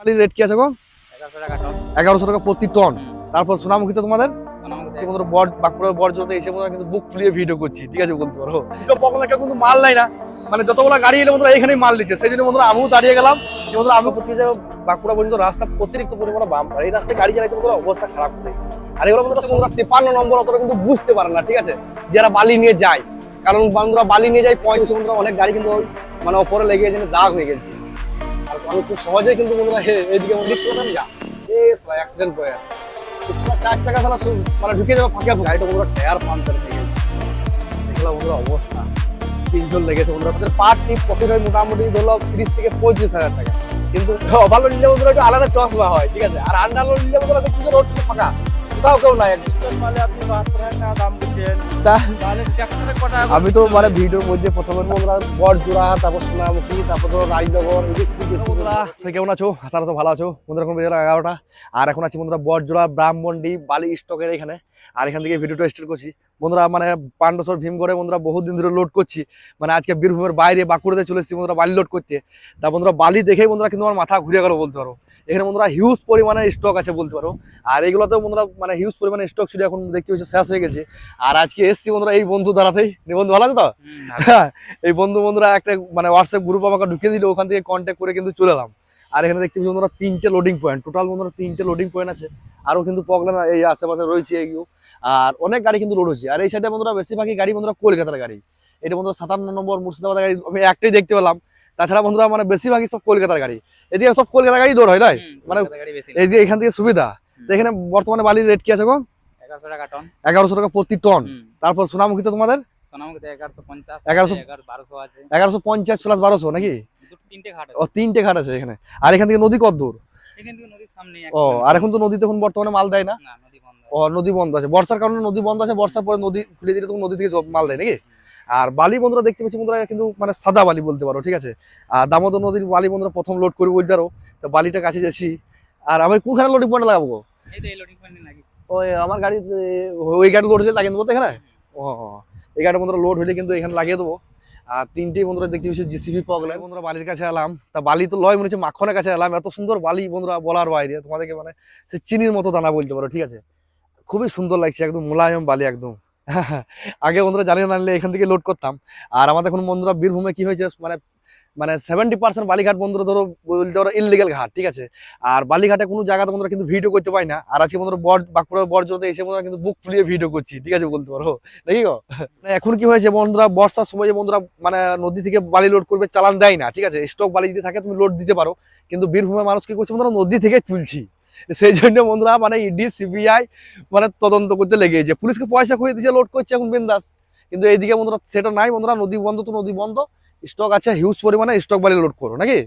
বালির রেট কি আছে গো? এগারোশো টাকা প্রতি টন তারপর তোমাদের? সোনামুখী। যে বন্ধুরা বর বাঁকুড়ার বর জোড়াতে এসে বন্ধুরা কিন্তু বুক ফুলিয়ে ভিডিও করছি। ঠিক আছে বলতে পারো দুটো কেউ কিন্তু মাল নাই না। মানে যতগুলো গাড়ি এলে বন্ধুরা এখানেই মাল নিচ্ছে। সেই জন্য বন্ধুরা আমিও দাঁড়িয়ে গেলাম। যে বন্ধুরা আমি করছি যে বাঁকুড়া পর্যন্ত রাস্তা অতিরিক্ত পরিমাণে বাম আর এই রাস্তায় গাড়ি চালাইতে বন্ধুরা অবস্থা খারাপ করে আর এগুলো বন্ধুরা বন্ধুরা তেপান্ন নম্বর অতটা কিন্তু বুঝতে পারে না ঠিক আছে? যারা বালি নিয়ে যায়। কারণ বন্ধুরা বালি নিয়ে যায় পঁয়ত্রিশ বন্ধুরা অনেক গাড়ি কিন্তু মানে ওপরে লেগে গেছে দাগ হয়ে গেছে। আমি খুব সহজেই কিন্তু মনে হয় এইদিকে লিস্ট করে যা। এ অ্যাক্সিডেন্ট করে ইসলা চার চাকা শুধু মানে ঢুকে যাবে ফাঁকে ফাঁকে। গাড়িটা বন্ধুরা টায়ার পাঞ্চার হয়ে গেছে। দেখলাম বন্ধুরা অবস্থা। তিনজন লেগেছে বন্ধুরা। তাদের পার টিপ প্রফিট হয় মোটামুটি ধরলো তিরিশ থেকে পঁয়ত্রিশ হাজার টাকা। কিন্তু ওভারলো নিলে বন্ধুরা একটু আলাদা চশমা হয়, ঠিক আছে? আর আন্ডারলোড নিলে রোড ফাঁকা। আমি তো মানে ভিডিওর মধ্যে প্রথমে বন্ধুরা বরজোড়া তারপর সোনামুখী, তারপর ধরো রাজনগর বন্ধুরা, সে কেমন আছো? আশা আছো ভালো আছো। বন্ধুরা, এখন বেজে এগারোটা। আর এখন আছি বন্ধুরা বরজোড়া ব্রাহ্মণডি, বালি স্টকের এখানে। আর এখান থেকে ভিডিওটা স্টার্ট করছি। বন্ধুরা মানে পাণ্ডসর ভীমগড়ে বন্ধুরা বহুত দিন ধরে লোড করছি। মানে আজকে বীরভূমের বাইরে বাঁকুড়াতে চলে এসেছি বন্ধুরা বালি লোড করতে। তা বন্ধুরা, বালি দেখেই বন্ধুরা কিন্তু আমার মাথা ঘুরে গেল বলতে পারো। এখানে বন্ধুরা হিউজ পরিমাণে স্টক আছে বলতে পারো। আর এগুলোতে বন্ধুরা মানে হিউজ পরিমাণে স্টক ছিল এখন দেখতে পাচ্ছি শেষ হয়ে গেছে। আর আজকে এসছি বন্ধুরা এই বন্ধু দ্বারাতেই। বন্ধু ভালো আছে তো? হ্যাঁ, এই বন্ধু বন্ধুরা একটা মানে হোয়াটসঅ্যাপ গ্রুপ আমাকে ঢুকিয়ে দিল ওখান থেকে কন্ট্যাক্ট করে কিন্তু চলে এলাম। আর এখানে দেখতে পাচ্ছি বন্ধুরা তিনটে লোডিং পয়েন্ট টোটাল বন্ধুরা তিনটে লোডিং পয়েন্ট আছে। আরও কিন্তু পগলা এই আশেপাশে রয়েছে এগুলো। আর অনেক গাড়ি কিন্তু লোড হচ্ছে। আর এই সাইডে বন্ধুরা বেশিরভাগই গাড়ি বন্ধুরা কলকাতার গাড়ি। এটা বন্ধুরা সাতান্ন নম্বর মুর্শিদাবাদ গাড়ি। আমি একটাই দেখতে পেলাম। তাছাড়া বন্ধুরা মানে বেশিরভাগই সব কলকাতার গাড়ি। এদিকে সব কলকাতার গাড়ি লোড হয় নয় মানে এই যে এখান থেকে সুবিধা। এখানে বর্তমানে বালির রেট কি আছে গো? এগারোশো টাকা প্রতি টন। তারপর সোনামুখীতে তোমাদের? এগারোশো পঞ্চাশ 1100 এগারো বারোশো আছে। এগারোশো পঞ্চাশ প্লাস বারোশো নাকি? তিনটে ঘাট ও আছে তিনটে ঘাট আছে এখানে। আর এখান থেকে নদী কত দূর? এখান থেকে নদীর সামনে ও আর এখন তো নদীতে এখন বর্তমানে মাল দেয় না? ও নদী বন্ধ আছে। বর্ষার কারণে নদী বন্ধ আছে বর্ষার পরে নদী খুলে দিলে তখন নদী থেকে মাল দেয় নাকি? আর বালি বন্ধুরা দেখতে পাচ্ছি বন্ধুরা কিন্তু মানে সাদা বালি বলতে পারো ঠিক আছে? আর দামোদর নদীর বালি বন্ধুরা প্রথম লোড করে বলতে পারো তো বালিটা কাছে যাচ্ছি। আর আমি কোনখানে লোডিং পয়েন্ট লাগাবো ওই আমার গাড়ি ওই গাড়ি লোড হলে লাগিয়ে দেবো তো এখানে? ও এই গাড়ি বন্ধুরা লোড হলে কিন্তু এখানে লাগিয়ে দেবো। আর তিনটেই বন্ধুরা দেখতে পাচ্ছি জিসিবি পগলে বন্ধুরা বালির কাছে এলাম। তা বালি তো লয় মনে হচ্ছে মাখনের কাছে এলাম। এত সুন্দর বালি বন্ধুরা বলার বাইরে। তোমাদেরকে মানে সে চিনির মতো দানা বলতে পারো ঠিক আছে? খুবই সুন্দর লাগছে একদম মোলায়ম বালি একদম। আগে বন্ধুরা জানিয়ে না নিলে এখান থেকে লোড করতাম। আর আমাদের এখন বন্ধুরা বীরভূমে কি হয়েছে মানে মানে সেভেন্টি পার্সেন্ট বালিঘাট বন্ধুরা ধরো, বলতে পারো ইলিগেল ঘাট, ঠিক আছে? আর বালিঘাটে কোনো জায়গাতে বন্ধুরা কিন্তু ভিডিও করতে পারি না। আর আজকে বন্ধুরা বর বাঁকুড়া বর্জতে এসে বন্ধুরা কিন্তু বুক ফুলিয়ে ভিডিও করছি, ঠিক আছে বলতে পারো? দেখি গো? এখন কি হয়েছে বন্ধুরা, বর্ষার সময় যে বন্ধুরা মানে নদী থেকে বালি লোড করবে, চালান দেয় না, ঠিক আছে? স্টক বালি যদি থাকে তুমি লোড দিতে পারো। কিন্তু বীরভূমের মানুষ কি করছে বন্ধুরা, নদী থেকে তুলছি। সেই জন্য বন্ধুরা মানে ইডি, সিবিআই মানে তদন্ত করতে লেগেছে পুলিশকে পয়সা খুঁজে দিচ্ছে লোড করছে এখন বিন্দাস। কিন্তু এইদিকে বন্ধুরা সেটা নাই বন্ধুরা, নদী বন্ধ তো নদী বন্ধ। স্টক আছে হিউজ পরিমাণে স্টক বালি লোড করো, নাকি?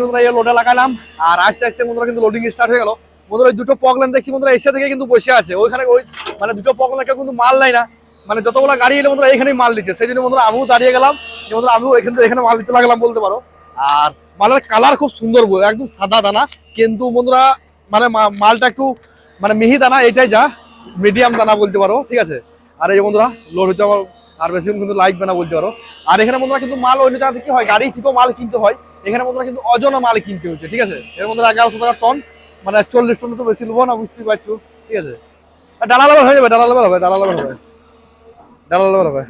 বন্ধুরা লোডে লাগালাম। আর আস্তে আস্তে বন্ধুরা কিন্তু লোডিং স্টার্ট হয়ে গেল। বন্ধুরা দুটো পগলেন দেখছি বন্ধুরা এসে থেকে কিন্তু বসে আছে। ওইখানে ওই মানে দুটো পগলেন কেউ কিন্তু মাল নাই না। মানে যতগুলো গাড়ি এলে বন্ধুরা এখানেই মাল দিচ্ছে সেই জন্য বন্ধুরা, আমিও দাঁড়িয়ে গেলাম। বন্ধুরা, আমিও এখান থেকে এখানে মাল দিতে লাগলাম বলতে পারো। আর মালের কালার খুব সুন্দর একদম সাদা দানা। কিন্তু বন্ধুরা মানে মালটা একটু মানে মিহি দানা, এটাই যা মিডিয়াম দানা বলতে পারো, ঠিক আছে? আর এই বন্ধুরা লোড হচ্ছে আমার আর বেশি কিন্তু লাগবে না বলতে পারো। আর এখানে বন্ধুরা কিন্তু মাল অন্য জায়গাতে কি হয়, গাড়ি ঠিকও মাল কিনতে হয়, এখানে বন্ধুরা কিন্তু অজনা মাল কিনতে হচ্ছে, ঠিক আছে? এর মধ্যে এগারোশো টাকা টন মানে চল্লিশ টন তো বেশি নেব না, বুঝতেই পারছ, ঠিক আছে? ডালা লেভেল হয়ে যাবে ডালা লেভেল হবে ডালা লেভেল হবে ডালা লেভেল হবে।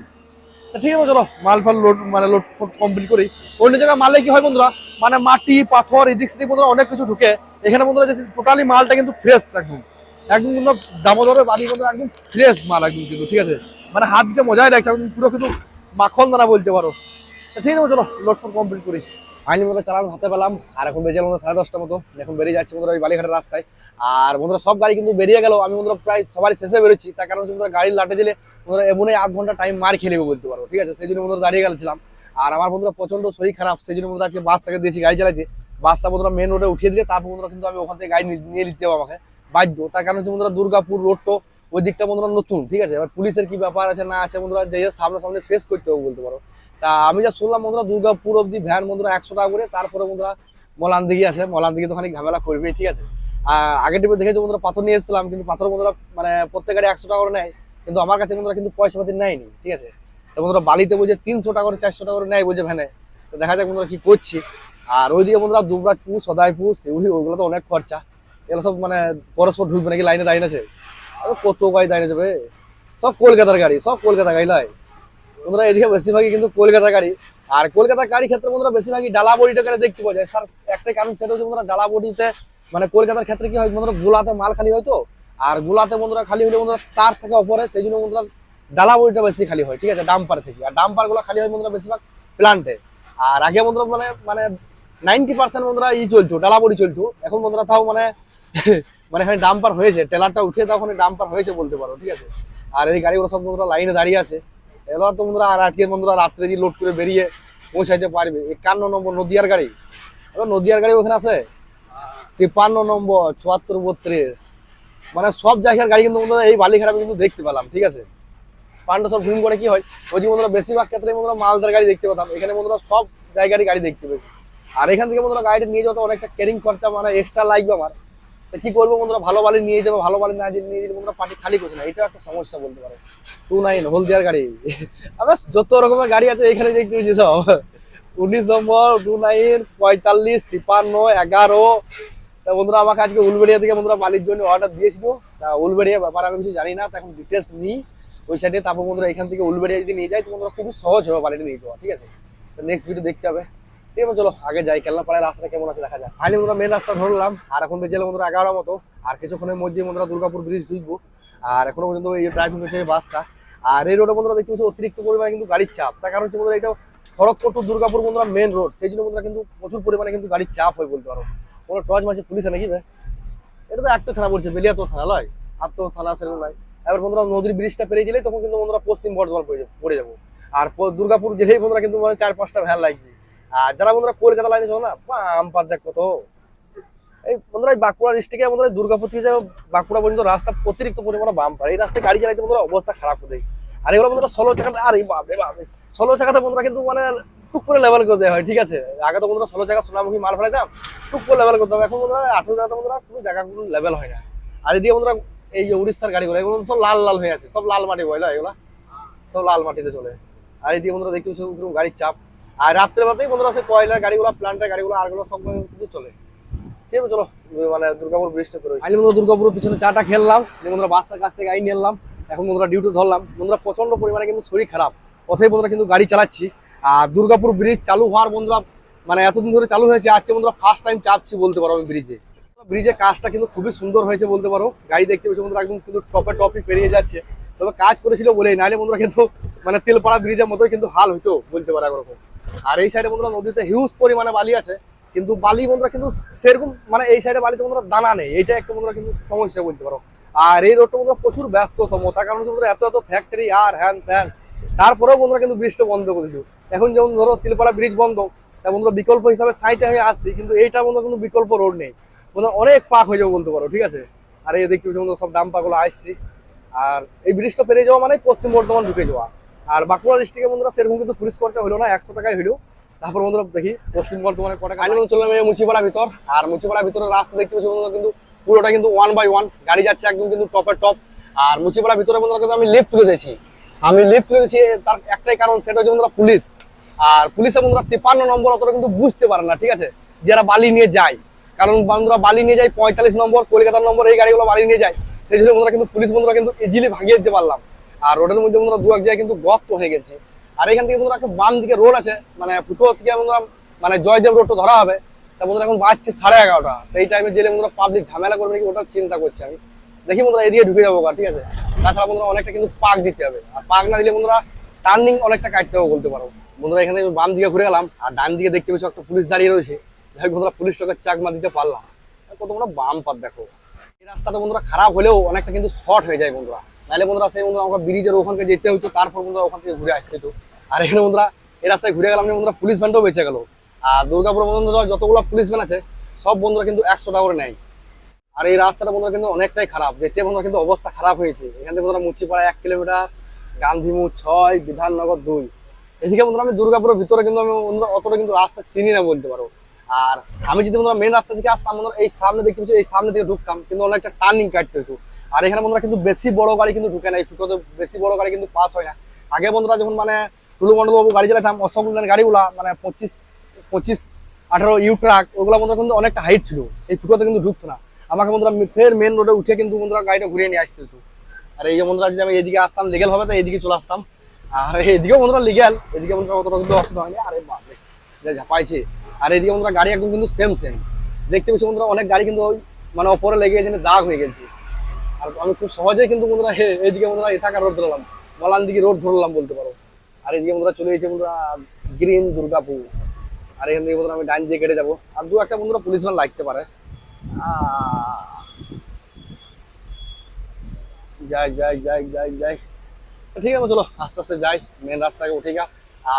ঠিক আছে, চলো, মাল ফাল লোড মানে লোড কমপ্লিট করি। অন্য জায়গায় মালে কি হয় বন্ধুরা? মানে মাটি, পাথর, এদিক সেদিক বন্ধুরা অনেক কিছু ঢুকে। এখানে বন্ধুরা টোটালি মালটা কিন্তু ফ্রেশ একদম। একদম কিন্তু দামোদরের বাড়ি বন্ধুরা একদম ফ্রেশ মাল একদম কিন্তু, ঠিক আছে? মানে হাত দিতে মজাই লাগছে, একদম পুরো কিন্তু মাখন দানা বলতে পারো। ঠিক আছে চলো লোড কমপ্লিট করি। আইনি মতো চালান, হাতে পেলাম, আর এখন বেজে গেল সাড়ে দশটা মতো। এখন বেরিয়ে যাচ্ছে বন্ধুরা ওই বালিঘাটের রাস্তায়। আর বন্ধুরা সব গাড়ি কিন্তু বেরিয়ে গেল। আমি বন্ধুরা প্রায় সবারই শেষে বেরোচ্ছি। তার কারণ বন্ধুরা গাড়ির লাটে দিলে বন্ধুরা এমনই আধ ঘণ্টা টাইম মার নেবে বলতে পারো, ঠিক আছে? সেই জন্য বন্ধুরা দাঁড়িয়ে গেছিলাম। আর আমার বন্ধুরা প্রচণ্ড শরীর খারাপ সেই জন্য বন্ধুরা আজকে বাসটাকে দিয়েছি, গাড়ি চালাতে বাসটা বন্ধুরা মেন রোডে উঠিয়ে দিলে, তারপর বন্ধুরা কিন্তু আমি ওখান থেকে গাড়ি নিয়ে নিতে হবে আমাকে। বাধ্য। তার কারণ হচ্ছে বন্ধুরা দুর্গাপুর রোড তো ওই দিকটা বন্ধুরা নতুন, ঠিক আছে? এবার পুলিশের কি ব্যাপার আছে, না আছে, বন্ধুরা যে সামনে সামনে ফেস করতে হবে বলতে পারো। তা আমি যা শুনলাম বন্ধুরা, দুর্গাপুর অব্দি ভ্যান বন্ধুরা একশো টাকা করে, তারপরে বন্ধুরা মলান দিঘি আছে। মলান দিঘি তো খানিক ঝামেলা করবে ঠিক আছে? আর আগের টিপে দেখেছি বন্ধুরা, পাথর নিয়ে এসেছিলাম, কিন্তু পাথর বন্ধুরা মানে প্রত্যেক গাড়ি একশো টাকা করে নেয়। কিন্তু আমার কাছে বন্ধুরা কিন্তু পয়সা পাতি নেয়নি, ঠিক আছে? তো বন্ধুরা বালিতে বলছে তিনশো টাকা করে, চারশো টাকা করে নেয় বলছে ভ্যানে। তো দেখা যাক বন্ধুরা কি করছি। আর ওইদিকে বন্ধুরা দুবরাজপুর, সদাইপুর সেগুলি ওইগুলো তো অনেক খরচা। এগুলো সব মানে পরস্পর ঢুকবে নাকি লাইনে দাঁড়িয়ে আছে? আরে কত গাড়ি দাঁড়িয়ে যাবে সব কলকাতার গাড়ি, সব কলকাতা গাড়ি নয় বন্ধুরা এদিকে বেশিরভাগই কিন্তু কলকাতা গাড়ি। আর কলকাতা গাড়ি ক্ষেত্রে বন্ধুরা বেশিরভাগই ডালা বডিটা করে দেখতে পাওয়া যায়। স্যার, একটাই কারণ সেটা হচ্ছে বন্ধুরা ডালা বডিতে মানে কলকাতার ক্ষেত্রে কি হয় বন্ধুরা গোলাতে মাল খালি হয় তো? আর গোলাতে বন্ধুরা খালি হলে বন্ধুরা তার থেকে ওপরে সেই জন্য বন্ধুরা ডালা বডিটা বেশি খালি হয়, ঠিক আছে? ডাম্পার থেকে। আর ডাম্পারগুলো খালি হয় বন্ধুরা বেশিরভাগ প্লান্টে। আর আগে বন্ধুরা মানে মানে নাইনটি পার্সেন্ট বন্ধুরা ই চলতো ডালা বডি চলতো। এখন বন্ধুরা তাও মানে মানে এখানে ডাম্পার হয়েছে টেলারটা উঠে তখন ডাম্পার হয়েছে বলতে পারো, ঠিক আছে? আর এই গাড়িগুলো সব বন্ধুরা লাইনে দাঁড়িয়ে আছে। এবার তো বন্ধুরা, আর আজকে বন্ধুরা রাত্রে যে লোড করে বেরিয়ে পৌঁছাইতে পারবে, একান্ন নম্বর নদিয়ার গাড়ি। নদিয়ার গাড়ি ওখানে আছে? তিপ্পান্ন নম্বর, চুয়াত্তর বত্রিশ। মানে সব জায়গার গাড়ি কিন্তু এই বালিঘাট আমি কিন্তু দেখতে পেলাম, ঠিক আছে? পান্ডা সব ঘুম করে কি হয়? ওই যে বন্ধুরা বেশিরভাগ ক্ষেত্রে বন্ধুরা মালদার গাড়ি দেখতে পেতাম, এখানে বন্ধুরা সব জায়গারই গাড়ি দেখতে পেয়েছি। আর এখান থেকে বন্ধুরা গাড়িটা নিয়ে যাওয়া অনেকটা ক্যারিং খরচা মানে এক্সট্রা লাগবে আমার। তো কি করব বন্ধুরা, ভালো বালি নিয়ে যাব, ভালো বালি না নিয়ে যেতে বন্ধুরা পার্টি খালি করছে না, এটা একটা সমস্যা বলতে পারো। টু নাইন, হলদিয়ার গাড়ি। আমরা যত রকমের গাড়ি আছে, এখানে দেখতে পেয়েছি সব। উনিশ নম্বর, টু নাইন, পঁয়তাল্লিশ তিপান্ন এগারো তা বন্ধুরা, আমাকে আজকে উলবেড়িয়া থেকে বন্ধুরা বালির জন্য অর্ডার দিয়েছিল। তা উলবেড়িয়া ব্যাপার আমি কিছু জানি না, তা এখন ডিটেলস নিই। ওই সাইডে তারপর বন্ধুরা এখান থেকে উলবেড়িয়া যদি নিয়ে যাই, তো বন্ধুরা খুবই সহজ হবে বালিটা নিয়ে যাওয়া, ঠিক আছে? তো নেক্সট ভিডিও দেখতে হবে। ঠিক আছে, চলো, আগে যাই, কেল্লাপাড়ায় রাস্তাটা কেমন আছে দেখা যায় ফাইনালি বন্ধুরা মেন রাস্তা ধরলাম, আর এখন বেজে বন্ধুরা এগারো মতো, আর কিছুক্ষণের মধ্যে বন্ধুরা দুর্গাপুর ব্রিজ ঢুকবো। আর এখনও পর্যন্ত এই ড্রাইভিং এই বাসটা আর এই রোডে বন্ধুরা দেখতে পাচ্ছি, অতিরিক্ত পরিমাণে কিন্তু গাড়ির চাপ। তার কারণ হচ্ছে বন্ধুরা, এটা খড়গপুর টু দুর্গাপুর বন্ধুরা মেন রোড সেই জন্য বন্ধুরা কিন্তু প্রচুর পরিমাণে কিন্তু গাড়ির চাপ হয় বলতে পারো। কোনো টর্চ মারছে পুলিশ নাকি বে? এটা তো একটা থানা বলছে বেলিয়া তো থানা নয় আর তো থানা সেরকম নয় এবার বন্ধুরা নদীর ব্রিজটা পেরিয়ে গেলেই তখন কিন্তু বন্ধুরা পশ্চিম বর্ধমান পড়ে যাব যাব। আর দুর্গাপুর গেলেই বন্ধুরা কিন্তু মানে চার পাঁচটা ভ্যান লাগবে আর যারা বন্ধুরা কলকাতা লাইনে চলো না আম পাত দেখ কত। এই বন্ধুরা বাঁকুড়া ডিস্ট্রিক্টে বন্ধুরা দুর্গাপুর থেকে যাব বাঁকুড়া পর্যন্ত রাস্তা অতিরিক্ত পরিমাণে বাম পারে এই রাস্তায় গাড়ি চালাইতে বন্ধুরা অবস্থা খারাপ দেয় আর এগুলো বন্ধুরা ষোলো চাকাতে আর এই বাপরে বাপরে। ষোলো চাকাতে বন্ধুরা কিন্তু মানে টুক করে লেভেল করে দেওয়া হয়, ঠিক আছে? আগে তো বন্ধুরা ষোলো চাকা সোনামুখী মাল ফেলাইতাম টুক করে লেভেল করতে হবে এখন বন্ধুরা আঠেরো চাকাতে বন্ধুরা কোনো জায়গাগুলো লেভেল হয় না। আর এদিকে বন্ধুরা এই যে উড়িষ্যার গাড়িগুলো, এগুলো সব লাল লাল হয়ে আছে, সব লাল মাটি বয়লা এগুলা? সব লাল মাটিতে চলে। আর এদিকে বন্ধুরা দেখতে পাচ্ছি গাড়ির চাপ। আর রাত্রে বেলাতেই বন্ধুরা আছে কয়লার গাড়িগুলো প্লান্টের গাড়িগুলো আরগুলো সব কিন্তু চলে। ঠিক আছে, চলো মানে দুর্গাপুর ব্রিজটা করে। আইনি বন্ধুরা দুর্গাপুর পিছনে চাটা খেললাম বন্ধুরা বাচ্চার কাছ থেকে আইন নিলাম এখন বন্ধুরা ডিউটি ধরলাম। বন্ধুরা প্রচণ্ড পরিমাণে কিন্তু শরীর খারাপ। পথেই বন্ধুরা কিন্তু গাড়ি চালাচ্ছি। আর দুর্গাপুর ব্রিজ চালু হওয়ার বন্ধুরা মানে এতদিন ধরে চালু হয়েছে, আজকে বন্ধুরা ফার্স্ট টাইম চাপছি বলতে পারো আমি ব্রিজে ব্রিজের কাজটা কিন্তু খুবই সুন্দর হয়েছে বলতে পারো। গাড়ি দেখতে পেয়েছি বন্ধুরা, একদম কিন্তু টপে টপে পেরিয়ে যাচ্ছে। তবে কাজ করেছিল বলেই, নাহলে বন্ধুরা কিন্তু মানে তেলপাড়া ব্রিজের মতোই কিন্তু হাল হইতো বলতে পারো একরকম। আর এই সাইডে বন্ধুরা নদীতে হিউজ পরিমাণে বালি আছে, কিন্তু বালি বন্ধুরা কিন্তু সেরকম মানে এই সাইডে বালিতে বন্ধুরা দানা নেই এটা একটা বন্ধুরা কিন্তু সমস্যা বলতে পারো। আর এই রোডটা বন্ধুরা প্রচুর ব্যস্ততম, তার কারণ বন্ধুরা এত এত ফ্যাক্টরি আর হ্যান ত্যান তারপরেও বন্ধুরা কিন্তু ব্রিজটা বন্ধ করে দিল। এখন যেমন ধরো তিলপাড়া ব্রিজ বন্ধ বন্ধুরা বিকল্প হিসাবে সাইটে হয়ে আসছি, কিন্তু এইটা বন্ধুরা কিন্তু বিকল্প রোড নেই। বন্ধুরা অনেক পাক হয়ে যাবে বলতে পারো, ঠিক আছে? আর এই দেখতে বন্ধুরা সব ডাম্পাগুলো আসছি। আর এই ব্রিজটা পেরিয়ে যাওয়া মানে পশ্চিম বর্ধমান ঢুকে যাওয়া। আর বাঁকুড়া ডিস্ট্রিক্টে বন্ধুরা সেরকম কিন্তু পুলিশ খরচা হলো না, একশো টাকায় হলো। তারপর বন্ধুরা দেখি পশ্চিম বর্ধমানে কটা বন্ধু চললাম এই মুচিপাড়া ভিতর। আর মুচিপাড়া ভিতরে রাস্তা দেখতে পাচ্ছি বন্ধুরা কিন্তু পুরোটা কিন্তু ওয়ান বাই ওয়ান গাড়ি যাচ্ছে একদম কিন্তু টপের টপ আর মুচিপাড়া ভিতরে বন্ধুরা কিন্তু আমি লিফ্ট তুলে দিয়েছি। আমি লিফট তুলে দিয়েছি তার একটাই কারণ সেটা হচ্ছে বন্ধুরা পুলিশ। আর পুলিশের বন্ধুরা তিপ্পান্ন নম্বর অতটা কিন্তু বুঝতে পারে না, ঠিক আছে? যারা বালি নিয়ে যায়। কারণ বন্ধুরা বালি নিয়ে যায় পঁয়তাল্লিশ নম্বর, কলকাতার নম্বর, এই গাড়িগুলো বালি নিয়ে যায়। সেই জন্য বন্ধুরা কিন্তু পুলিশ বন্ধুরা কিন্তু ইজিলি ভাগিয়ে দিতে পারলাম। আর রোডের মধ্যে বন্ধুরা দু এক জায়গায় কিন্তু গর্ত হয়ে গেছে। আর এখান থেকে বন্ধুরা একটা বাম দিকে রোড আছে মানে ফুটো থেকে বন্ধুরা মানে জয়দেব রোডটা ধরা হবে। তা বন্ধুরা এখন বাজছে সাড়ে এগারোটা। এই টাইমে জেলে বন্ধুরা পাবলিক ঝামেলা করবে নাকি ওটা চিন্তা করছে আমি। দেখি বন্ধুরা, এদিকে ঢুকে যাব ঠিক আছে? তাছাড়া বন্ধুরা অনেকটা কিন্তু পাক দিতে হবে। আর পাক না দিলে বন্ধুরা টার্নিং অনেকটা কাটতে হবে বলতে পারো। বন্ধুরা, এখানে বাম দিকে ঘুরে গেলাম, আর ডান দিকে দেখতে পেয়েছ একটা পুলিশ দাঁড়িয়ে রয়েছে। যাই বন্ধুরা পুলিশটাকে চাকমা দিতে পারলাম। কত বড় বাম পাত, দেখো। এই রাস্তাটা বন্ধুরা খারাপ হলেও অনেকটা কিন্তু শর্ট হয়ে যায় বন্ধুরা। নাহলে বন্ধুরা, সেই বন্ধুরা আমাকে ব্রিজের ওখানকে যেতে হতো তারপর বন্ধুরা ওখান থেকে ঘুরে আসতে হতো আর এখানে বন্ধুরা, এই রাস্তায় ঘুরে গেলাম বন্ধুরা পুলিশ ভ্যানটাও বেঁচে গেল। আর দুর্গাপুর বন্ধুরা যতগুলো পুলিশ ভ্যান আছে, সব বন্ধুরা কিন্তু একশো টাকা করে নেয়। আর এই রাস্তাটা বন্ধুরা কিন্তু অনেকটাই খারাপ। যেতে বন্ধুরা কিন্তু অবস্থা খারাপ হয়েছে। এখান থেকে বন্ধুরা মুচিপাড়া এক কিলোমিটার গান্ধীমু ছয়, বিধাননগর দুই। এদিকে বন্ধুরা আমি দুর্গাপুরের ভিতরে কিন্তু আমি বন্ধুরা অতটা কিন্তু রাস্তা চিনি না বলতে পারো। আর আমি যদি বন্ধুরা মেন রাস্তা থেকে আসতাম, বন্ধুরা এই সামনে দেখতে পাচ্ছি, এই সামনে থেকে ঢুকতাম, কিন্তু অনেকটা টার্নিং কাটতে হতো। আর এখানে বন্ধুরা কিন্তু বেশি বড় গাড়ি কিন্তু ঢুকে না এই ফুটোতে বেশি বড় গাড়ি কিন্তু পাস হয় না। আগে বন্ধুরা যখন মানে টুলু মন্ডল বাবু গাড়ি চালাতাম অশোক গাড়িগুলা মানে পঁচিশ পঁচিশ, আঠারো ইউ ট্রাক ওগুলো বন্ধুরা কিন্তু অনেকটা হাইট ছিল। এই ফুটোতে কিন্তু ঢুকতো না। আমাকে বন্ধুরা ফের মেন রোডে উঠে কিন্তু বন্ধুরা গাড়িটা ঘুরিয়ে নিয়ে আসতে হতো। আর এই যে বন্ধুরা যদি আমি এদিকে আসতাম লিগেল হবে, তো এদিকে চলে আসতাম। আর এদিকেও বন্ধুরা লিগেল এদিকে বন্ধুরা অতটা কিন্তু অসুবিধা হয়নি। আরে বাপরে ঝাপাইছে আর এদিকে বন্ধুরা গাড়ি একদম কিন্তু সেম সেম দেখতে পাচ্ছি বন্ধুরা, অনেক গাড়ি কিন্তু ওই মানে ওপরে লেগে গেছে দাগ হয়ে গেছে। আর আমি খুব সহজেই কিন্তু বন্ধুরা এইদিকে বন্ধুরা এথাকার রোড ধরলাম। বলান দিকে রোড ধরলাম বলতে পারো। আর এদিকে বন্ধুরা চলে গেছে বন্ধুরা গ্রিন দুর্গাপুর। আর এখান থেকে বন্ধুরা আমি ডাইন দিয়ে কেটে যাব। আর দু একটা বন্ধুরা পুলিশ ম্যান লাগতে পারে। যাই যাই যাই যাই যাই। ঠিক আছে, চলো, আস্তে আস্তে যাই মেন রাস্তাকে উঠে গা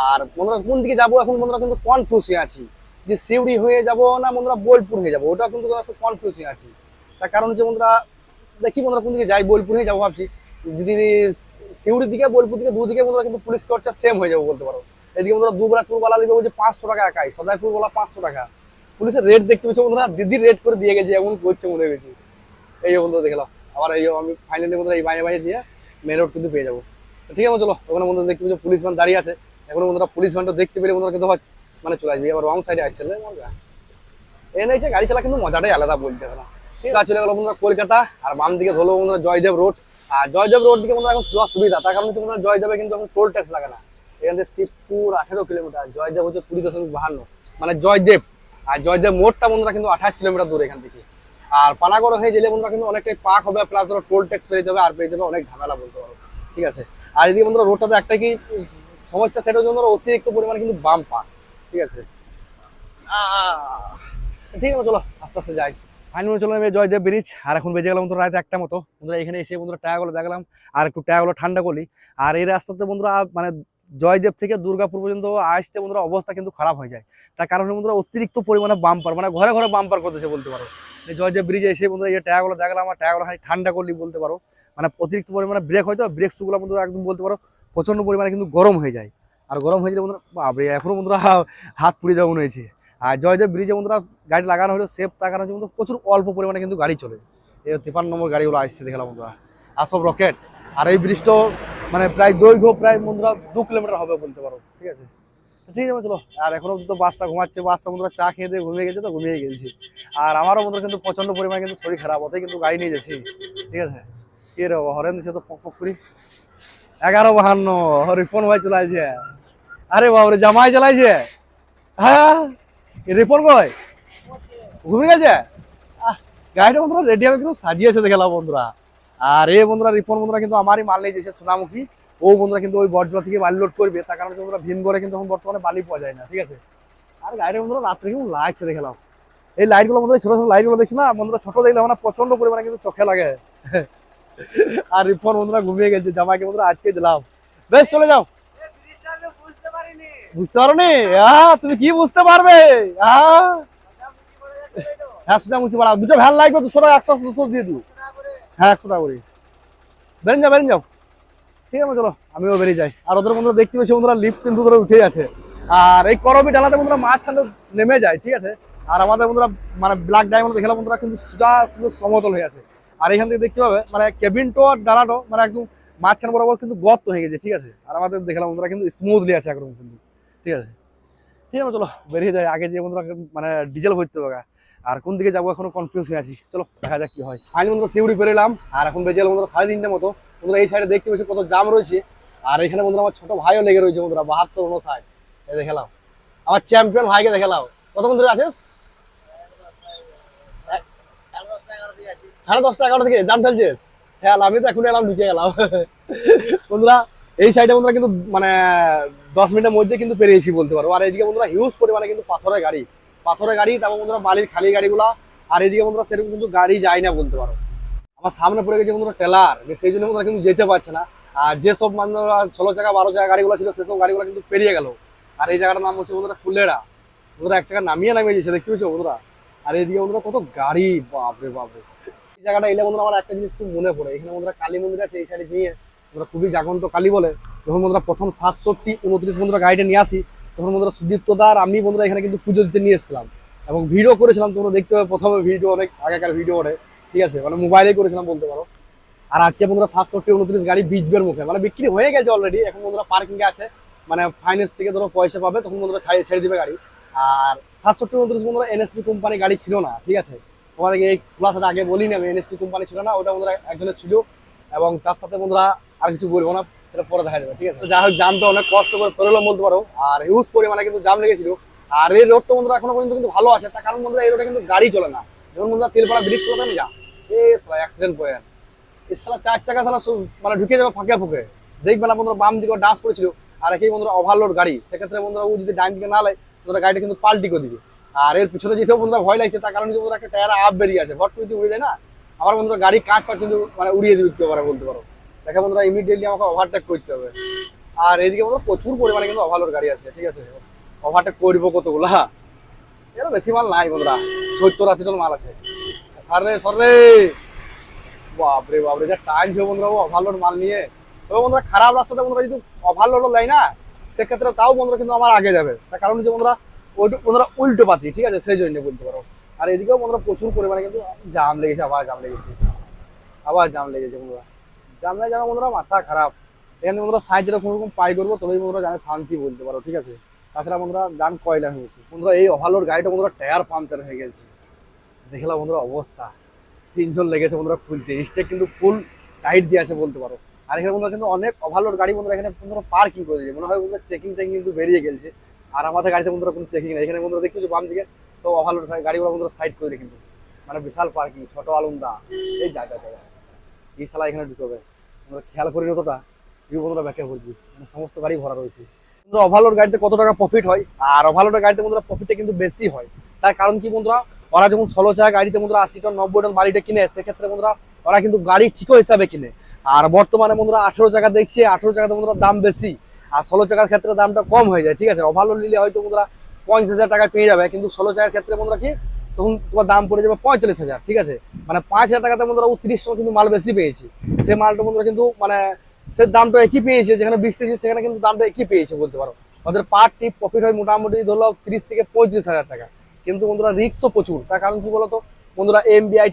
আর বন্ধুরা, কোন দিকে যাব এখন? বন্ধুরা, কিন্তু কনফিউজে আছি। যে সিউড়ি হয়ে যাব না বন্ধুরা, বোলপুর হয়ে যাব? ওটা কিন্তু একটু কনফিউজে আছি। তার কারণ হচ্ছে বন্ধুরা, দেখি বন্ধুরা কোন দিকে যাই, বোলপুর হয়ে যাব ভাবছি। যদি সিউড়ির দিকে, বোলপুর দিকে দুদিকে বন্ধুরা কিন্তু পুলিশ খরচা সেম হয়ে যাব বলতে পারো। এদিকে বন্ধুরা দুবরাকপুর বলা দিবে বলছে পাঁচশো টাকা একাই সদাইপুর বলা পাঁচশো টাকা। পুলিশের রেট দেখতে পেয়েছে বন্ধুরা? দিদি রেট করে দিয়ে গেছে, এমন করছে মনে হয়েছে এই বন্ধুরা দেখলাম আবার এই আমি ফাইনালি বন্ধুরা এই বাইরে বাইরে দিয়ে মেন রোড কিন্তু পেয়ে যাব। ঠিক আছে চলো, ওখানে বন্ধুরা দেখতে পেয়েছ পুলিশ ম্যান দাঁড়িয়ে আছে। এখন বন্ধুরা পুলিশ ম্যানটা দেখতে পেলে বন্ধুরা কিন্তু মানে চলে আসবে। আবার রং সাইডে আসছে এ নাইছে গাড়ি চালা কিন্তু মজাটাই আলাদা বলতে হবে না ঠিক আছে, চলে গেলো বন্ধুরা কলকাতা, আর বাম দিকে ধরলো বন্ধুরা জয়দেব রোড আর জয়দেব রোড দিকে বন্ধুরা এখন যাওয়ার সুবিধা তার কারণ বন্ধুরা জয়দেবে কিন্তু এখন টোল ট্যাক্স লাগে না। এখান থেকে শিবপুর আঠেরো কিলোমিটার, জয়দেব হচ্ছে কুড়ি দশমিক বাহান্ন। মানে জয়দেব। আর জয়দেব মোড়টা বন্ধুরা কিন্তু আঠাশ কিলোমিটার দূর এখান থেকে। আর পানাগড় হয়ে গেলে বন্ধুরা কিন্তু অনেকটাই পাক হবে প্লাস ধরো টোল ট্যাক্স পেয়ে যাবে আর পেয়ে যাবে অনেক ঝামেলা বলতে পারো। ঠিক আছে? আর এদিকে বন্ধুরা রোডটাতে একটা কি, সমস্যা সেটা হচ্ছে বন্ধুরা অতিরিক্ত পরিমাণে কিন্তু বাম পা। ঠিক আছে? ঠিক আছে, চলো, আস্তে আস্তে যাই। ফাইনাল চলো আমি জয়দেব ব্রিজ আর এখন বেজে গেলাম বন্ধুরা রাত একটা মতো। বন্ধুরা এখানে এসে বন্ধুরা টায়াগুলো দেখলাম, আর একটু টায়াগুলো ঠান্ডা করলি। আর এই রাস্তাতে বন্ধুরা মানে জয়দেব থেকে দুর্গাপুর পর্যন্ত আসতে বন্ধুরা অবস্থা কিন্তু খারাপ হয়ে যায়। তার কারণে বন্ধুরা অতিরিক্ত পরিমাণে বাম্পার মানে ঘরে ঘরে বাম্পার করতেছে বলতে পারো। জয়দেব ব্রিজে এসে বন্ধুরা এই টায়াগুলো দেখলাম, আমার টায়াগুলো খালি ঠান্ডা করলি বলতে পারো। মানে অতিরিক্ত পরিমাণে ব্রেক হয়তো ব্রেক শুগুলো বন্ধুরা একদম বলতে পারো, প্রচণ্ড পরিমাণে কিন্তু গরম হয়ে যায়। আর গরম হয়ে গেলে বন্ধুরা বাবরে এখনও বন্ধুরা হাত পুড়ে যাওয়া মনে হয়েছে। আর জয়দেব ব্রিজে বন্ধুরা গাড়ি লাগানো হলো সেফ তার কারণে কিন্তু প্রচুর অল্প পরিমাণে কিন্তু গাড়ি চলে। এই তিপান্ন নম্বর গাড়িগুলো আসছে, দেখলাম বন্ধুরা। আর সব রকেট আর এই ব্রিজটা মানে প্রায় দৈর্ঘ্য, প্রায় বন্ধুরা দু কিলোমিটার হবে বলতে পারো, ঠিক আছে? ঠিক আছে, চলো। আর এখনও তো বাচ্চা ঘুমাচ্ছে, বাচ্চা বন্ধুরা চা খেয়ে দিয়ে ঘুমিয়ে গেছে তো ঘুমিয়ে গেছি। আর আমারও বন্ধুরা কিন্তু প্রচণ্ড পরিমাণে কিন্তু শরীর খারাপ অতই কিন্তু গাড়ি নিয়ে যাচ্ছি, ঠিক আছে? কি রে হরেন দিচ্ছে তো, পক করি। এগারো বাহান্ন, রিপন ভাই চলে আসছে আরে বাবরে জামাই চালাইছে? হ্যাঁ? রিপন কয় ঘুমিয়ে গেছে? গাড়িটা বন্ধুরা রেডি হবে কিন্তু সাজিয়েছে দেখলাম বন্ধুরা। আর এই বন্ধুরা রিপন বন্ধুরা কিন্তু আমারই মাল নিয়ে যেছে সোনামুখী। ও বন্ধুরা কিন্তু ওই বটজলা থেকে বালি লোড করবে তার কারণে বন্ধুরা ভীমগড়ে কিন্তু এখন বর্তমানে বালি পাওয়া যায় না ঠিক আছে? আর গাড়িটা বন্ধুরা রাত্রে কিন্তু লাগছে দেখলাম এই লাইটগুলো বন্ধুরা ছোট ছোট লাইটগুলো দেখছি না? বন্ধুরা ছোট দেখলে মানে প্রচণ্ড পরিমাণে কিন্তু চোখে লাগে। আর রিপন বন্ধুরা ঘুমিয়ে গেছে জামাইকে বন্ধুরা আজকে দিলাম। বেশ চলে যাও। বুঝতে পারো নি আহ, তুমি কি বুঝতে পারবে? হ্যাঁ সোজা মুছি বাড়াও দুটো ভ্যান লাগবে দুশো একশো দুশো দিয়ে দিও। হ্যাঁ একশো টাকা করে। বেরিয়ে যাও বেরিয়ে যাও। ঠিক আছে, চলো, আমিও বেরিয়ে যাই। আর ওদের বন্ধুরা দেখতে পেয়েছি, বন্ধুরা লিফট কিন্তু ধরে উঠে আছে। আর এই করবি ডালাতে বন্ধুরা মাঝখানে নেমে যায়, ঠিক আছে? আর আমাদের বন্ধুরা মানে ব্ল্যাক ডায়মন্ড দেখলাম বন্ধুরা, কিন্তু সোজা কিন্তু সমতল হয়ে আছে। আর এখান থেকে দেখতে পাবে মানে কেবিনটো আর ডালাটো মানে একদম মাঝখান বরাবর কিন্তু গর্ত হয়ে গেছে, ঠিক আছে? আর আমাদের দেখলাম বন্ধুরা, কিন্তু স্মুথলি আছে একদম কিন্তু, ঠিক আছে? ঠিক আছে, চলো, বেরিয়ে যায় আগে যে বন্ধুরা মানে ডিজেল ভরতে হবে আর কোন দিকে যাব এখনও কনফিউজ হয়ে আছি? চলো, দেখা যাক কি হয়। ফাইনালি বন্ধুরা সিউড়ি পেরেলাম আর এখন বেজে গেল বন্ধুরা সাড়ে তিনটে মতো। বন্ধুরা এই সাইডে দেখতে পেয়েছি কত জাম রয়েছে। আর এখানে বন্ধুরা আমার ছোট ভাইও লেগে রয়েছে বন্ধুরা, বাহাত্তর উনষাট। এই দেখালাম আমার চ্যাম্পিয়ন ভাইকে দেখালাম কতক্ষণ ধরে আছিস? সাড়ে দশটা এগারো থেকে জাম ফেলছিস? হ্যাঁ আমি তো এখন এলাম, ঢুকে গেলাম। বন্ধুরা, এই সাইডে বন্ধুরা কিন্তু মানে দশ মিনিটের মধ্যে কিন্তু পেরিয়েছি বলতে পারো। আর এইদিকে বন্ধুরা হিউজ পরিমাণে কিন্তু পাথরের গাড়ি। পাথরের গাড়ি, তারপর বন্ধুরা বালির খালি গাড়িগুলা, আর এদিকে বন্ধুরা সেরকম কিন্তু গাড়ি যায় না বলতে পারো। আমার সামনে পড়ে গেছে বন্ধুরা টেলার সেই জন্য বন্ধুরা কিন্তু যেতে পারছে না। আর যেসব বন্ধুরা ষোলো চাকা, বারো চাকা গাড়িগুলো ছিল, সেসব গাড়িগুলো কিন্তু পেরিয়ে গেল। আর এই জায়গাটার নাম হচ্ছে বন্ধুরা ফুলেরা। বন্ধুরা এক জায়গা নামিয়ে নামিয়ে দিয়েছে, দেখতে পেয়েছ বন্ধুরা? আর এইদিকে বন্ধুরা কত গাড়ি, বাপরে বাপরে। এই জায়গাটা এলে বন্ধুরা আমার একটা জিনিস খুব মনে পড়ে। এখানে বন্ধুরা কালী মন্দির আছে, এই সাইডে গিয়ে বন্ধুরা খুবই জাগন্ত কালী বলে। যখন বন্ধুরা প্রথম সাতষট্টি, উনত্রিশ বন্ধুরা গাড়িটা নিয়ে আসি তখন বন্ধুরা সুদীপ্তদা আর আমি বন্ধুরা এখানে কিন্তু পুজো দিতে নিয়ে এসেছিলাম। এবং ভিডিও করেছিলাম, তোমরা দেখতে পাবে প্রথমে ভিডিও অনেক, আগেকার ভিডিও ওঠে ঠিক আছে? মানে মোবাইলে করেছিলাম বলতে পারো। আর আজকে বন্ধুরা সাতষট্টি উনত্রিশ গাড়ি বিচবের মুখে মানে বিক্রি হয়ে গেছে অলরেডি এখন বন্ধুরা পার্কিং আছে মানে ফাইন্যান্স থেকে ধরো পয়সা পাবে, তখন বন্ধুরা ছাড়িয়ে, ছেড়ে দিবে গাড়ি। আর সাতষট্টি উনত্রিশ বন্ধুরা এনএসপি কোম্পানি গাড়ি ছিল না, ঠিক আছে? তোমাদেরকে এই খোলাসাটা আগে বলিনি আমি এনএসপি কোম্পানি ছিল না, ওটা বন্ধুরা একজনের ছিল। এবং তার সাথে বন্ধুরা আর কিছু বলব না। সেটা পরে দেখা যাবে, ঠিক আছে? যাই হোক, জামটা অনেক কষ্ট করে পেরোলাম বলতে পারো। আর হিউজ পরিমাণে কিন্তু জাম লেগেছিল। আর এই রোডটা বন্ধুরা এখনও পর্যন্ত কিন্তু ভালো আছে। তার কারণ বন্ধুরা, এই রোডে কিন্তু গাড়ি চলে না। যখন বন্ধুরা তেলপাড়া ব্রিজ করে দেন যা এ সালা অ্যাক্সিডেন্ট করে এই সালা চার চাকা সালা সব মানে ঢুকে যাবে ফাঁকে ফুঁকে। দেখবে না বন্ধুরা, বাম দিকে ডান্স করেছিল। আর একই বন্ধুরা ওভারলোড গাড়ি। সেক্ষেত্রে বন্ধুরা, ও যদি ডান দিকে না লাই বন্ধুরা গাড়িটা কিন্তু পাল্টি করে দিবে। আর এর পিছনে যেতেও বন্ধুরা ভয় লাগছে। তার কারণ একটা টায়ার আপ বেরিয়ে আছে। ভট করে যদি উড়ে যায় না? আমার বন্ধুরা গাড়ি কাঁচ পাঁচ কিন্তু মানে উড়িয়ে দিতে পারে বলতে পারো? দেখে বন্ধুরা ইমিডিয়েটলি আমাকে ওভারটেক করতে হবে। আর এইদিকে বন্ধুরা প্রচুর পরিমাণে কিন্তু ওভারলোড গাড়ি আছে, ঠিক আছে? ওভারটেক করব কতগুলা? এরা বেশি মাল নাই বন্ধুরা, সত্তর আশি টন মাল আছে। সার সর বাপরে বাপরে, যা টাইম ছিল বন্ধুরা ওভারলোড মাল নিয়ে। তবে বন্ধুরা খারাপ রাস্তাতে বন্ধুরা যদি ওভারলোড দেয় না, সেক্ষেত্রে তাও বন্ধুরা কিন্তু আমার আগে যাবে। তার কারণ হচ্ছে বন্ধুরা, ওইটু, বন্ধুরা উল্টো পাতি ঠিক আছে? সেই জন্য বলতে পারো। আর এদিকেও বন্ধুরা প্রচুর পরিমাণে কিন্তু জাম লেগেছে, আবার জাম লেগেছে। আবার জাম লেগেছে বন্ধুরা। লাগে জামা বন্ধুরা মাথা খারাপ। এখানে বন্ধুরা সাইডে কোনো রকম পাই করব তবেই বন্ধুরা জানে শান্তি বলতে পারো, ঠিক আছে? তাছাড়া বন্ধুরা, গান কয়লা হয়েছে। বন্ধুরা, এই ওভারলোড গাড়িটা বন্ধুরা টায়ার পাংচার হয়ে গেছে। দেখলাম বন্ধুরা অবস্থা। তিনজন লেগেছে বন্ধুরা খুলতে। স্টেক কিন্তু ফুল টাইট দিয়ে আছে বলতে পারো। আর এখানে বন্ধুরা কিন্তু অনেক ওভারলোড গাড়ি বন্ধুরা এখানে বন্ধুরা পার্কিং করে দিয়েছে। মনে হয় বন্ধুরা চেকিং টেকিং কিন্তু বেরিয়ে গেছে। আর আমাদের গাড়িতে বন্ধুরা কোনো চেকিং নেই। এখানে বন্ধুরা দেখতেছো বাম দিকে সব ওভারলোড গাড়িগুলো বন্ধুরা সাইড করে কিন্তু মানে বিশাল পার্কিং ছোট আলুন্দা এই জায়গা জায়গা এই সালা এখানে ঢুকবে আমরা খেয়াল করি অতটা, এই বন্ধুরা ব্যাখ্যা বলছি মানে সমস্ত গাড়ি ভরা রয়েছে। বন্ধুরা ওভারলোড গাড়িতে কত টাকা প্রফিট হয়? আর ওভারলোডের গাড়িতে বন্ধুরা প্রফিটটা কিন্তু বেশি হয়। তার কারণ কি বন্ধুরা? ওরা যখন ষোলো চাকা গাড়িতে বন্ধুরা আশি টন নব্বই টন বাড়িটা কিনে, সেক্ষেত্রে বন্ধুরা ওরা কিন্তু গাড়ি ঠিকও হিসাবে কিনে। আর বর্তমানে বন্ধুরা আঠেরো টাকা দেখছে, আঠেরো টাকাতে বন্ধুরা দাম বেশি। আর ষোলো চাকার ক্ষেত্রে দামটা কম হয়ে যায়, ঠিক আছে? ওভারলোড নিলে হয়তো বন্ধুরা পঞ্চাশ হাজার টাকা পেয়ে যাবে, কিন্তু ষোলো চাকার ক্ষেত্রে বন্ধুরা কি? তখন তোমার দাম পড়ে যাবে পঁয়তাল্লিশ হাজার, ঠিক আছে? মানে পাঁচ হাজার টাকাতে বন্ধুরা ও টাকা কিন্তু মাল বেশি পেয়েছি। সে মালটা বন্ধুরা কিন্তু মানে সে দামটা একই পেয়েছে, যেখানে বিশ সেখানে কিন্তু দামটা একই পেয়েছে বলতে পারো। ওদের পার টিপ প্রফিট হয় মোটামুটি ধরলো তিরিশ থেকে পঁয়ত্রিশ হাজার টাকা। কিন্তু বন্ধুরা রিক্সও প্রচুর। তার কারণ কি বলতো? বন্ধুরা এম বিআই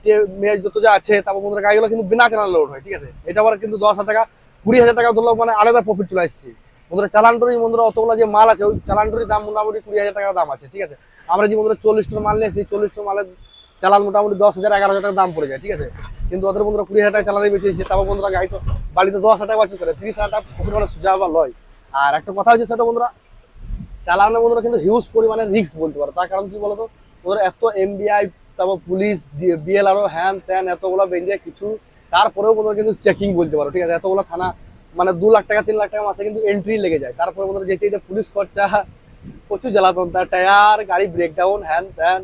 যত যা আছে, তারপর বন্ধুরা গাড়িগুলো কিন্তু বিনা চালান লোড হয়, ঠিক আছে? এটা আবার কিন্তু দশ হাজার টাকা, কুড়ি হাজার টাকা ধরলো মানে আলাদা প্রফিট চলে আসছে। বন্ধুরা, চালানটরি বন্ধুরা, অতগুলো যে মাল আছে, ওই চালানটরির দাম মোটামুটি কুড়ি হাজার টাকা দাম আছে, ঠিক আছে? আমরা যে বন্ধুরা চল্লিশ টন মাল নিয়ে সেই চল্লিশ টন মালের চালান মোটামুটি দশ হাজার, এগারো হাজার টাকা দাম পড়ে যায়, ঠিক আছে? কিন্তু ওদের বন্ধুরা কুড়ি হাজার টাকা চালাতে বেঁচেছে তারপর বন্ধুরা গাড়ি তো বাড়িতে দশ হাজার টাকা বাঁচিয়ে করে, তিরিশ হাজার টাকা প্রফিট মানে সোজা বা লয়। আর একটা কথা হচ্ছে সেটা বন্ধুরা, চালানো বন্ধুরা কিন্তু হিউজ পরিমাণে রিস্ক বলতে পারো। তার কারণ কি বলতো? ওদের এত এমবিআই তারপর পুলিশ বিএলআরও হ্যান ত্যান, এতগুলো বেরিয়ে কিছু, তারপরেও বন্ধুরা কিন্তু চেকিং বলতে পারো, ঠিক আছে? এতগুলো থানা মানে দু লাখ টাকা, তিন লাখ টাকা মাসে কিন্তু এন্ট্রি লেগে যায়। তারপরে বন্ধুরা যেতে যেতে পুলিশ খরচা, প্রচুর জ্বালাতন তার টায়ার গাড়ি ব্রেকডাউন হ্যান ত্যান।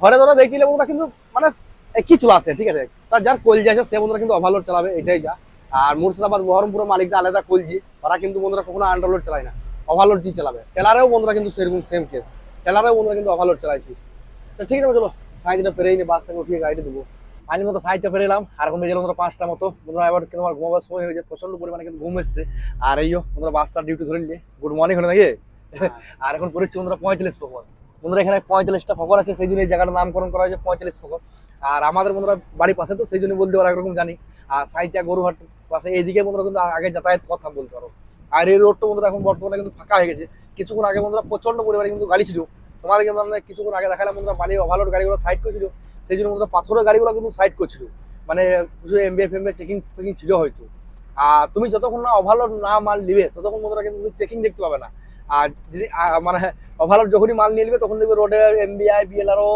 ঘরে ধরো দেখলে বন্ধুরা কিন্তু মানে একই চলে আসে ঠিক আছে? তার যার কলজি আছে, সে বন্ধুরা কিন্তু ওভারলোড চালাবে, এটাই যা। আর মুর্শিদাবাদ বহরমপুরের মালিকটা আলাদা কলজি, ওরা কিন্তু বন্ধুরা কখনো আন্ডারলোড চালায় না ওভারলোড জি চালাবে। টেলারেও বন্ধুরা কিন্তু সেরকম সেম কেস টেলারেও বন্ধুরা কিন্তু ওভারলোড চালাইছি। তো ঠিক আছে, চলো সাইডটা পেরেই নি, বাস থেকে উঠিয়ে গাড়িটা দেবো আমি মতো সাইডটা পেরে এলাম। আর এখন বেজে বন্ধুরা পাঁচটা মতো। বন্ধুরা এবার কিন্তু আমার ঘুমাবার সময় হয়ে যায় প্রচণ্ড পরিমাণে কিন্তু ঘুম এসছে। আর এইও বন্ধুরা বাসটার ডিউটি ধরে নিলে। গুড মর্নিং হলো নাকি? আর এখন করেছি বন্ধুরা পঁয়তাল্লিশ ফকর বন্ধুরা এখানে পঁয়তাল্লিশটা ফকর আছে সেই জন্য এই জায়গাটার নামকরণ করা হয়েছে পঁয়তাল্লিশ ফকর আর আমাদের বন্ধুরা বাড়ির পাশে তো সেই জন্য বলতে পারো একরকম জানি। আর সাইডটা গরুহাট পাশে এইদিকে বন্ধুরা কিন্তু আগে যাতায়াত কথা বলতে পারো। আর এই রোডটা বন্ধুরা এখন বর্তমানে কিন্তু ফাঁকা হয়ে গেছে। কিছুক্ষণ আগে বন্ধুরা প্রচণ্ড পরিমাণে কিন্তু গাড়ি ছিল। তোমার কিন্তু কিছুক্ষণ আগে দেখালাম বন্ধুরা বালি ওভারলোড গাড়িগুলো সাইড করছিল। সেই জন্য বন্ধুরা পাথরের গাড়িগুলো কিন্তু সাইড করছিল। মানে কিছু এমবিএফ এমবিএ চেকিং ফেকিং ছিল হয়তো। আর তুমি যতক্ষণ না ওভারলোড না মাল নিবে, ততক্ষণ বন্ধুরা কিন্তু তুমি চেকিং দেখতে পাবে না। আর যদি মানে ওভারলোড যখনই মাল নিয়ে নিবে, তখন দেখবে রোডে এমবিআই বিএলআরও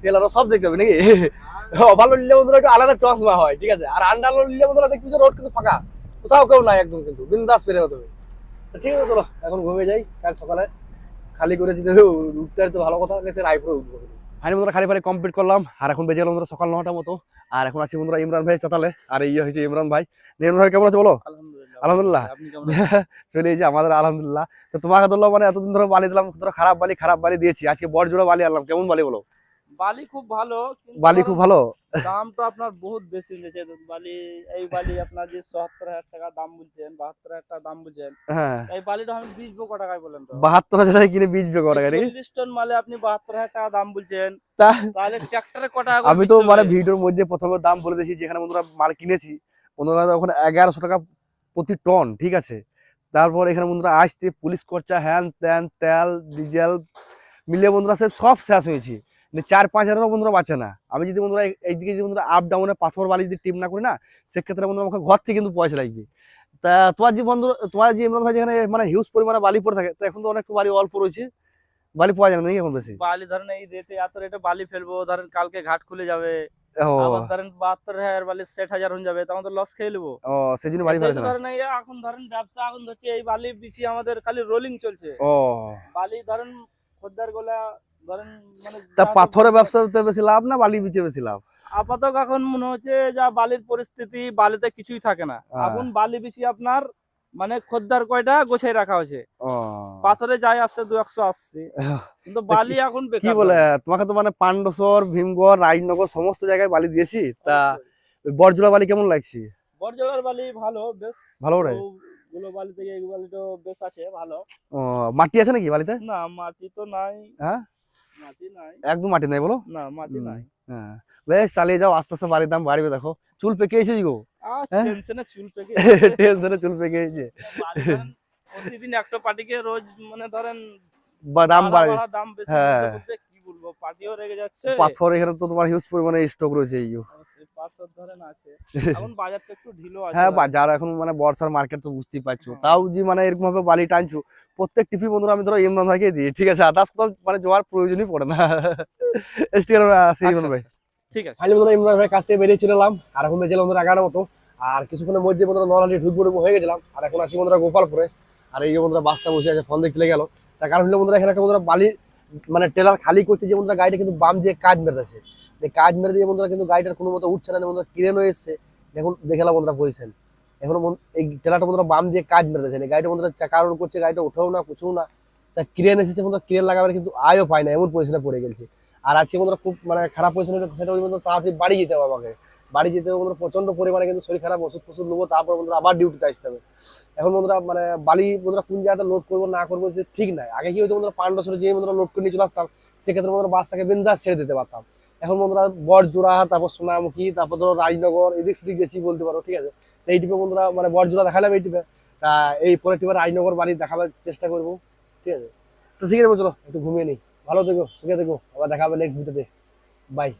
পিএলআরও সব দেখতে পাবে নাকি? ওভারলোড নিলে বন্ধুরা একটু আলাদা চশমা হয়, ঠিক আছে? আর আন্ডারলোড নিলে বন্ধুরা দেখবি রোড কিন্তু ফাঁকা। কোথাও কেউ নাই একদম কিন্তু, বিন্দাস পেরে হবে ঠিক আছে, চলো, এখন ঘুমিয়ে যাই, কাল সকালে। খালি করে দিতে হবে, উঠতে তো ভালো কথা নেছে রায়পুরে উঠবো হানি বন্ধুরা খালি পারে কমপ্লিট করলাম। আর এখন বেজে গেলাম বন্ধুরা সকাল নটার মতো। আর এখন আছি বন্ধুরা ইমরান ভাই চাতালে আর ইয়ে হয়েছে ইমরান ভাই। ইমরান ভাই কেমন আছে বলো? আলহামদুলিল্লাহ? চলে এই যে আমাদের আলহামদুলিল্লাহ। তো তোমাকে ধরলো মানে এতদিন ধরে বালি দিলাম ধরো খারাপ বালি খারাপ বালি দিয়েছি। আজকে বড় জোড়া বালি আনলাম। কেমন বালি বলো? বালি খুব ভালো বালি খুব ভালো? দাম তো আপনার বহুত বেশি নিয়েছে বালি এই বালি আপনার যে সত্তর হাজার টাকা দাম বলছেন বাহাত্তর হাজার টাকা দাম বলছেন হ্যাঁ। এই বালিটা আমি বিশ ক টাকায় বলেন তো? বাহাত্তর হাজার টাকা কিনে বীজ বেগো টাকা নাকি চল্লিশ টন মালে আপনি বাহাত্তর হাজার টাকা দাম বলছেন তাহলে ট্রাক্টরে ক টাকা আমি তো মানে ভিডিওর মধ্যে প্রথমে দাম বলে দিয়েছি যেখানে বন্ধুরা মাল কিনেছি বন্ধুরা ওখানে এগারোশো টাকা প্রতি টন ঠিক আছে? তারপর এখানে বন্ধুরা আসতে পুলিশ খরচা হ্যান ত্যান তেল ডিজেল মিলিয়ে বন্ধুরা সব শেষ হয়েছে। চার পাঁচ হাজারও বন্ধুরা বাঁচে না। আমি যদি বন্ধুরা এই- এইদিকে যদি বন্ধুরা আপ ডাউনে পাথর বালি যদি টিপ না করি না সেক্ষেত্রে বন্ধুরা আমাকে ঘর থেকে কিন্তু পয়সা লাগবে। তা তোমার যে বন্ধু তোমার যে ইমরান ভাই যেখানে মানে হিউজ পরিমাণে বালি পড়ে থাকে তো এখন তো অনেক বালি অল্প রয়েছে। বালি পাওয়া যায় না নাকি এখন বেশি? বালি ধরেন এই রেটে এত রেটে বালি ফেলব ধরেন কালকে ঘাট খুলে যাবে ধরেন বাহাত্তর হাজার বালি ষাট হাজার হয়ে যাবে তখন তো লস খেয়ে নেব। ও সেই জন্য বালি এটাই ফেলেছে তো না? ধরেন এখন ধরেন ব্যবসা এখন হচ্ছে এই বালি বিছি আমাদের খালি রোলিং চলছে। বালি ধরেন খদ্দার গোলা তা পাথরের ব্যবসাতে বেশি লাভ না বালি বিচে বেশি লাভ? আপাতত এখন মনে হচ্ছে যা বালির পরিস্থিতি বালিতে কিছুই থাকে না। হ্যাঁ। এখন বালি বেশি আপনার মানে খদ্দার কয়টা গোছাই রাখা হয়েছে। পাথরে যাই আসছে দু একশো আসছে। কিন্তু বালি এখন কি বলে তোমাকে তো মানে পাণ্ডসর ভীমগড় রাজনগর সমস্ত জায়গায় বালি দিয়েছি। তা বরজোড়া বালি কেমন লাগছে? বড়জোড়ার বালি ভালো বেশ ভালো গুলো বালি থেকে এই বেশ আছে ভালো। ও মাটি আছে নাকি বালিতে? না মাটি তো নাই। হ্যাঁ? একদম মাটি নাই বলো? না মাটি নাই। হ্যাঁ। বেশ চালিয়ে যাও আস্তে আস্তে বাড়ির দাম বাড়বে দেখো। চুল পেকে এসেছি গো। হ্যাঁ? টেনশনে চুল পেকে টেনশনে চুল পেকে এসেছে প্রতিদিন একটা পার্টিকে রোজ মানে ধরেন দাম বাড়বে। দাম বেশি হ্যাঁ। বলতে বলতে কি বলব? পার্টিও রেগে যাচ্ছে। পাথর এখানে তো তোমার হিউজ পরিমাণে স্টক রয়েছে এই পাথর ধরেন আছে। এখন বাজারটা একটু ঢিলো আছে হ্যাঁ বাজার এখন মানে বর্ষার মার্কেট তো বুঝতেই পারছ। হ্যাঁ। তাও যে মানে এরকম ভাবে বালি টানছো প্রত্যেক টিপি বন্ধুরা আমি ধরো ইমরান ভাইকে দিই ঠিক আছে? আদার্স কোথাও মানে যাওয়ার প্রয়োজনই পড়ে না। আসি ইমরান আচ্ছা, ভাই। ঠিক আছে। ফাইনালি বন্ধুরা ইমরান ভাই কাছ থেকে বেরিয়ে চলে এলাম। আর এখন বেজে বন্ধুরা এগারো মতো। আর কিছুক্ষণের মধ্যে বন্ধুরা ঢুকবো ঢুকবো হয়ে গেছিলাম। আর এখন আসি বন্ধুরা গোপালপুরে। আর এই যে বন্ধুরা বাসটা বসে আছে ফোন দেখতে গেল। তার কারণ হলো বন্ধুরা এখানে একটা বন্ধুরা বালি মানে টেলার খালি করতে যে বন্ধুরা গাড়িটা কিন্তু বাম দিয়ে কাজ মেরেছে যে কাজ মেরে দিয়ে বন্ধুরা কিন্তু গাড়িটার কোনো মতো উঠছে না বন্ধুরা কিরেনও এসছে। দেখুন দেখলাম বন্ধুরা পজিশন এখন এই টেলারটা বন্ধুরা বাম দিয়ে কাজ মেরে দিয়েছে। গাড়িটা বন্ধুরা চাকা রোড করছে, গাড়িটা উঠেও না কুছেও না। তা ক্রেন এসেছে বন্ধুরা, ক্রেন লাগাবার কিন্তু আয়ও পায় না, এমন পজিশনে পড়ে গেছে। আর আজকে বন্ধুরা খুব মানে খারাপ পজিশন সেটা ওই বন্ধু তাড়াতাড়ি বাড়ি যেতে হবে আমাকে। বাড়ি যেতে হবে বন্ধুরা প্রচণ্ড পরিমাণে কিন্তু শরীর খারাপ, ওষুধ ফষুধ নেব, তারপর বন্ধুরা আবার ডিউটিতে আসতে হবে। এখন বন্ধুরা মানে বালি বন্ধুরা কোন জায়গাতে লোড করব, না করব যে ঠিক নাই। আগে কি হতো বন্ধুরা বছরে যে বন্ধুরা লোড করে নিয়ে চলে আসতাম, সেক্ষেত্রে বন্ধুরা বাসটাকে বিন্দাস ছেড়ে দিতে পারতাম। এখন বন্ধুরা বড়জোড়া তারপর সোনামুখী, তারপর ধরো রাজনগর, এদিক সেদিক গেছি বলতে পারো, ঠিক আছে? এই টিপে বন্ধুরা মানে বড়জোড়া দেখালাম এই টিপে তা এই পরের টিপে রাজনগর বাড়ি দেখাবার চেষ্টা করব, ঠিক আছে? তো ঠিক আছে চলো একটু ঘুমিয়ে নিই। ভালো থেকো ঠিক থেকো। আবার দেখাবে নেক্সট ভিডিওতে বাই